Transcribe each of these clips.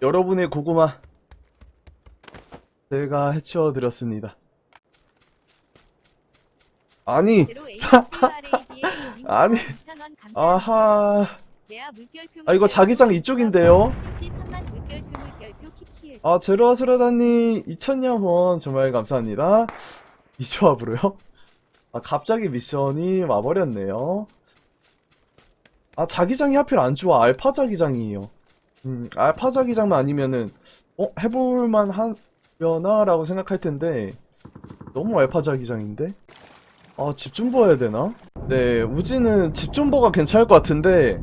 여러분의 고구마 제가 해치워 드렸습니다. 아니, 아니, 아하, 아 이거 자기장 이쪽인데요. 아 제로아스라다님 2천여 원 정말 감사합니다. 이 조합으로요? 아 갑자기 미션이 와버렸네요. 아 자기장이 하필 안 좋아. 알파 자기장이에요. 음 알파 자기 장만 아니면은 어 해볼만 하려나라고 생각할 텐데 너무 알파 자기 장인데? 아 집 좀 봐야 되나? 네 우지는 집 좀 봐가 괜찮을 것 같은데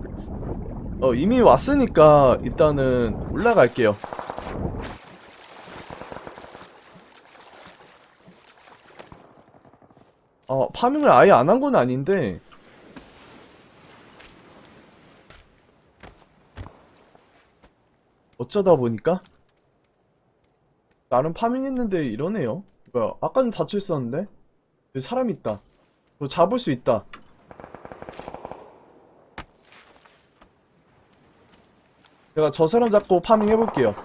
어 이미 왔으니까 일단은 올라갈게요. 어, 파밍을 아예 안 한 건 아닌데, 어쩌다 보니까, 나름 파밍했는데 이러네요. 뭐야, 아까는 닫혀 있었는데? 여기 사람 있다. 뭐 잡을 수 있다. 제가 저 사람 잡고 파밍 해볼게요.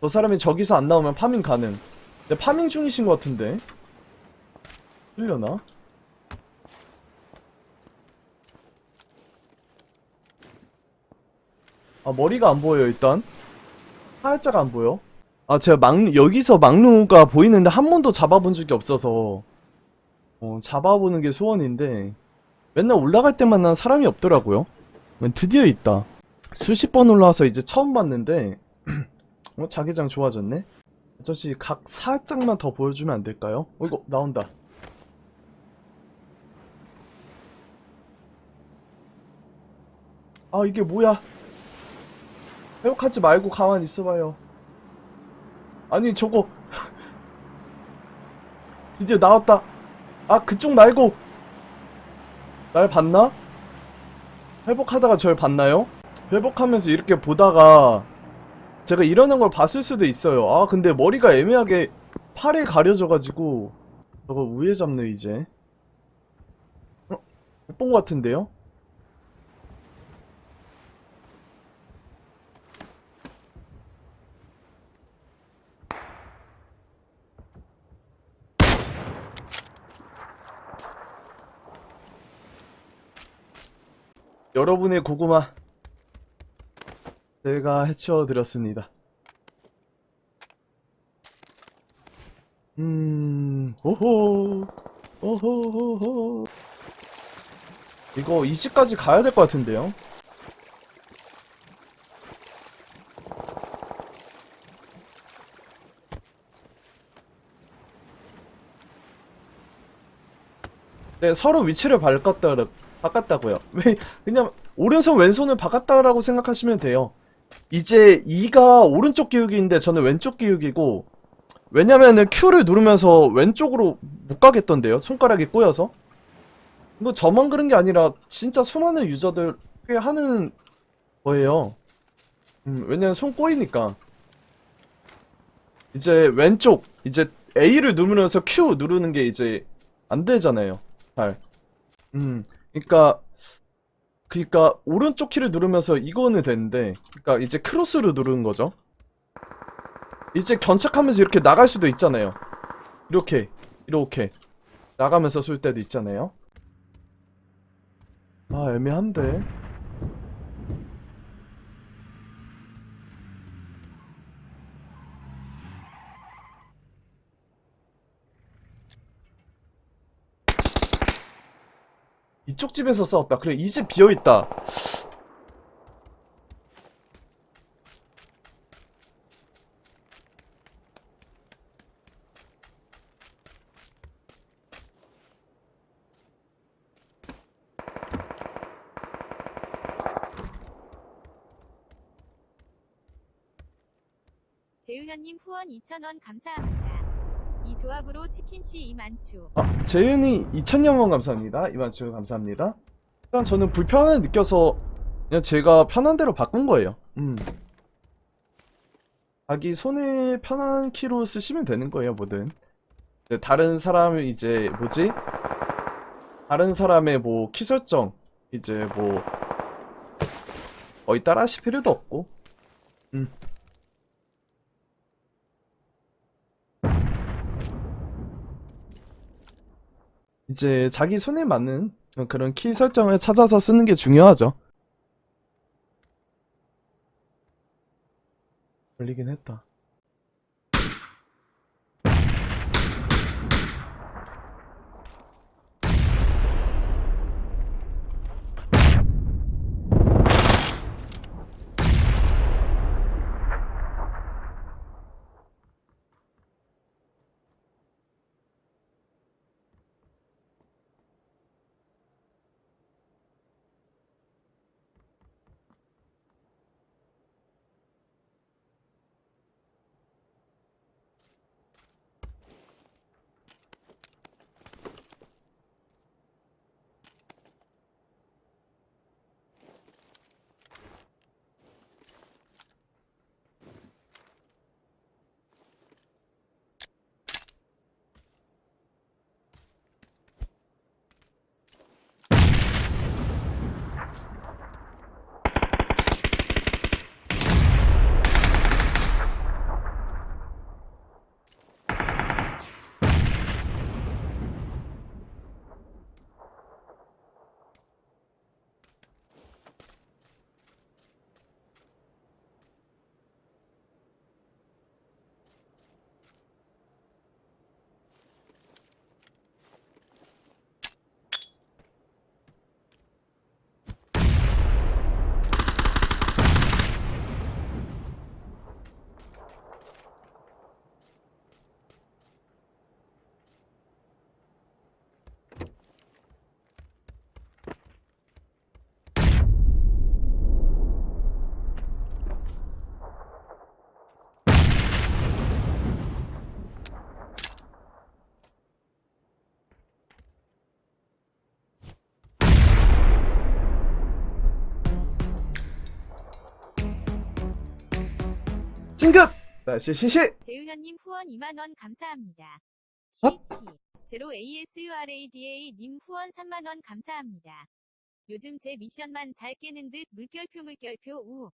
저 사람이 저기서 안 나오면 파밍 가능. 근데 파밍 중이신 것 같은데? 틀려나? 아 머리가 안 보여요 일단. 살짝 안 보여. 아 제가 막 여기서 막루가 보이는데 한 번도 잡아본 적이 없어서. 어 잡아보는 게 소원인데 맨날 올라갈 때만 난 사람이 없더라고요. 드디어 있다. 수십 번 올라와서 이제 처음 봤는데 어 자기장 좋아졌네? 아저씨 각 살짝만 더 보여주면 안 될까요? 어 이거 나온다. 아 이게 뭐야 회복하지 말고 가만히 있어봐요 아니 저거 드디어 나왔다 아 그쪽 말고 날 봤나? 회복하다가 절 봤나요? 회복하면서 이렇게 보다가 제가 이러는 걸 봤을 수도 있어요 아 근데 머리가 애매하게 팔에 가려져가지고 저거 우회 잡네 이제 어? 못본것 같은데요? 여러분의 고구마 제가 해치워 드렸습니다. 음, 오호, 오호호호. 이거 이 집까지 가야 될 것 같은데요? 네, 서로 위치를 바꿨다, 바꿨다고요. 왜, 그냥, 오른손, 왼손을 바꿨다라고 생각하시면 돼요. 이제, 이가 오른쪽 기울기인데, 저는 왼쪽 기울기고, 왜냐면은 Q를 누르면서 왼쪽으로 못 가겠던데요? 손가락이 꼬여서? 뭐, 저만 그런 게 아니라, 진짜 수많은 유저들 꽤 하는 거예요. 음, 왜냐면 손 꼬이니까. 이제, 왼쪽, 이제, A를 누르면서 Q 누르는 게 이제, 안 되잖아요. 잘. 음, 그러니까 그러니까 오른쪽 키를 누르면서 이거는 되는데, 그러니까 이제 크로스로 누르는 거죠. 이제 견착하면서 이렇게 나갈 수도 있잖아요. 이렇게, 이렇게 나가면서 쏠 때도 있잖아요. 아, 애매한데. 이쪽 집에서 싸웠다. 그래, 이 집 비어있다. 재유현님 후원 2,000원 감사합니다. 이 조합으로 치킨씨 이만추. 아, 재윤이 2,000원 감사합니다. 이만주 감사합니다. 일단 저는 불편을 느껴서 그냥 제가 편한 대로 바꾼 거예요. 음. 자기 손에 편한 키로 쓰시면 되는 거예요, 뭐든. 다른 사람 이제 뭐지? 다른 사람의 뭐 키 설정 이제 뭐 거의 따라 하실 필요도 없고 음. 이제 자기 손에 맞는 그런 키 설정을 찾아서 쓰는 게 중요하죠. 걸리긴 했다. 찡긋! 날씨 시시! 재우현님 후원 2만원 감사합니다. 어? 시치. 제로 ASURADA님 후원 3만원 감사합니다. 요즘 제 미션만 잘 깨는 듯 물결표 물결표 우.